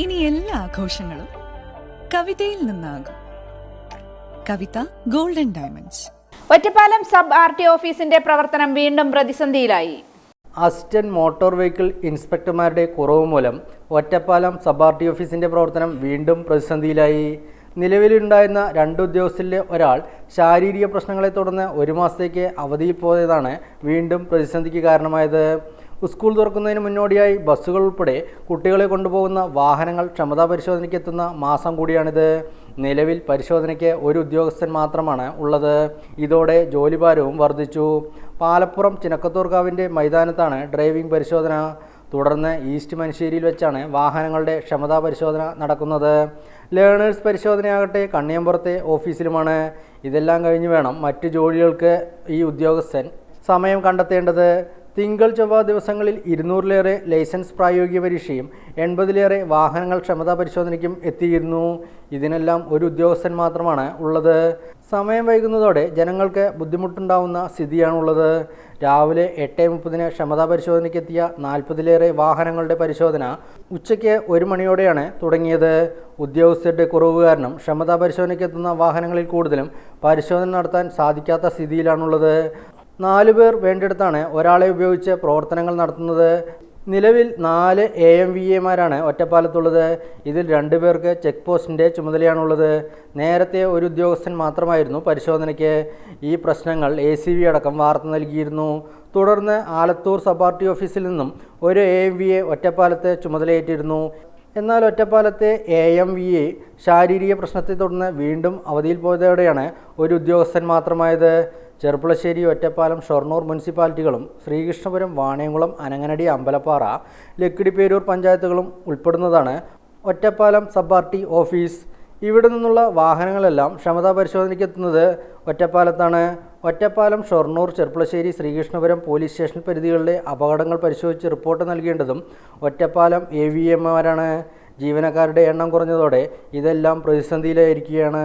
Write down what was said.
ഇനി എല്ലാ ആഘോഷങ്ങളും കവിതയിൽ നിന്നാകും. Kavitha golden diamonds Ottapalam sub R T ഓഫീസിന്റെ പ്രവർത്തനം വീണ്ടും പ്രതിസന്ധിയിലായി. അസിസ്റ്റന്റ് മോട്ടോർ വെഹിക്കിൾ ഇൻസ്പെക്ടർമാരുടെ കുറവ് മൂലം ഒറ്റപ്പാലം സബ് ആർ ടി ഓഫീസിന്റെ പ്രവർത്തനം വീണ്ടും പ്രതിസന്ധിയിലായി. നിലവിലുണ്ടായിരുന്ന രണ്ട് ഉദ്യോഗസ്ഥരിലെ ഒരാൾ ശാരീരിക പ്രശ്നങ്ങളെ തുടർന്ന് ഒരു മാസത്തേക്ക് അവധിയിൽ പോയതാണ് വീണ്ടും പ്രതിസന്ധിക്ക് കാരണമായത്. സ്കൂൾ തുറക്കുന്നതിന് മുന്നോടിയായി ബസ്സുകൾ ഉൾപ്പെടെ കുട്ടികളെ കൊണ്ടുപോകുന്ന വാഹനങ്ങൾ ക്ഷമതാ പരിശോധനയ്ക്ക് എത്തുന്ന മാസം കൂടിയാണിത്. നിലവിൽ പരിശോധനയ്ക്ക് ഒരു ഉദ്യോഗസ്ഥൻ മാത്രമാണ് ഉള്ളത്. ഇതോടെ ജോലിഭാരവും വർദ്ധിച്ചു. പാലപ്പുറം ചിനക്കത്തൂർക്കാവിന്റെ മൈതാനത്താണ് ഡ്രൈവിംഗ് പരിശോധന. തുടർന്ന് ഈസ്റ്റ് മനുശ്ശേരിയിൽ വെച്ചാണ് വാഹനങ്ങളുടെ ക്ഷമതാ പരിശോധന നടക്കുന്നത്. ലേണേഴ്സ് പരിശോധനയാകട്ടെ കണ്ണിയമ്പുറത്തെ ഓഫീസിലുമാണ്. ഇതെല്ലാം കഴിഞ്ഞ് വേണം മറ്റു ജോലികൾക്ക് ഈ ഉദ്യോഗസ്ഥൻ സമയം കണ്ടെത്തേണ്ടത്. തിങ്കൾ ചൊവ്വ ദിവസങ്ങളിൽ ഇരുന്നൂറിലേറെ ലൈസൻസ് പ്രായോഗിക പരീക്ഷയും എൺപതിലേറെ വാഹനങ്ങൾ ക്ഷമതാ പരിശോധനയ്ക്കും എത്തിയിരുന്നു. ഇതിനെല്ലാം ഒരു ഉദ്യോഗസ്ഥൻ മാത്രമാണ് ഉള്ളത്. സമയം വൈകുന്നതോടെ ജനങ്ങൾക്ക് ബുദ്ധിമുട്ടുണ്ടാവുന്ന സ്ഥിതിയാണുള്ളത്. രാവിലെ എട്ട് മുപ്പതിന് ക്ഷമതാ പരിശോധനയ്ക്ക് എത്തിയ നാൽപ്പതിലേറെ വാഹനങ്ങളുടെ പരിശോധന ഉച്ചയ്ക്ക് ഒരു മണിയോടെയാണ് തുടങ്ങിയത്. ഉദ്യോഗസ്ഥരുടെ കുറവ് കാരണം ക്ഷമതാ പരിശോധനയ്ക്ക് എത്തുന്ന വാഹനങ്ങളിൽ കൂടുതലും പരിശോധന നടത്താൻ സാധിക്കാത്ത സ്ഥിതിയിലാണുള്ളത്. നാല് പേർ വേണ്ടിയെടുത്താണ് ഒരാളെ ഉപയോഗിച്ച് പ്രവർത്തനങ്ങൾ നടത്തുന്നത്. നിലവിൽ നാല് എ എം വി എമാരാണ് ഒറ്റപ്പാലത്തുള്ളത്. ഇതിൽ രണ്ട് പേർക്ക് ചെക്ക് പോസ്റ്റിന്റെ ചുമതലയാണുള്ളത്. നേരത്തെ ഒരു ഉദ്യോഗസ്ഥൻ മാത്രമായിരുന്നു പരിശോധനയ്ക്ക്. ഈ പ്രശ്നങ്ങൾ എ സി അടക്കം വാർത്ത നൽകിയിരുന്നു. തുടർന്ന് ആലത്തൂർ സബ് പാർട്ടി ഓഫീസിൽ നിന്നും ഒരു എ എം വി എ ഒറ്റപ്പാലത്ത് ചുമതലയേറ്റിരുന്നു. എന്നാൽ ഒറ്റപ്പാലത്തെ എ എം വി എ ശാരീരിക പ്രശ്നത്തെ തുടർന്ന് വീണ്ടും അവധിയിൽ പോയതോടെയാണ് ഒരു ഉദ്യോഗസ്ഥൻ മാത്രമായത്. ചെറുപ്പുളശ്ശേരി ഒറ്റപ്പാലം ഷൊർണൂർ മുനിസിപ്പാലിറ്റികളും ശ്രീകൃഷ്ണപുരം വാണിയംകുളം അനങ്ങനടി അമ്പലപ്പാറ ലക്കിടിപ്പേരൂർ പഞ്ചായത്തുകളും ഉൾപ്പെടുന്നതാണ് Ottapalam sub R T office. ഇവിടെ നിന്നുള്ള വാഹനങ്ങളെല്ലാം ക്ഷമതാ പരിശോധനയ്ക്ക് എത്തുന്നത് ഒറ്റപ്പാലത്താണ്. ഒറ്റപ്പാലം ഷൊർണൂർ ചെർപ്പളശ്ശേരി ശ്രീകൃഷ്ണപുരം പോലീസ് സ്റ്റേഷൻ പരിധികളിലെ അപകടങ്ങൾ പരിശോധിച്ച് റിപ്പോർട്ട് നൽകേണ്ടതും ഒറ്റപ്പാലം എ വി എമാരാണ് ജീവനക്കാരുടെ എണ്ണം കുറഞ്ഞതോടെ ഇതെല്ലാം പ്രതിസന്ധിയിലായിരിക്കുകയാണ്.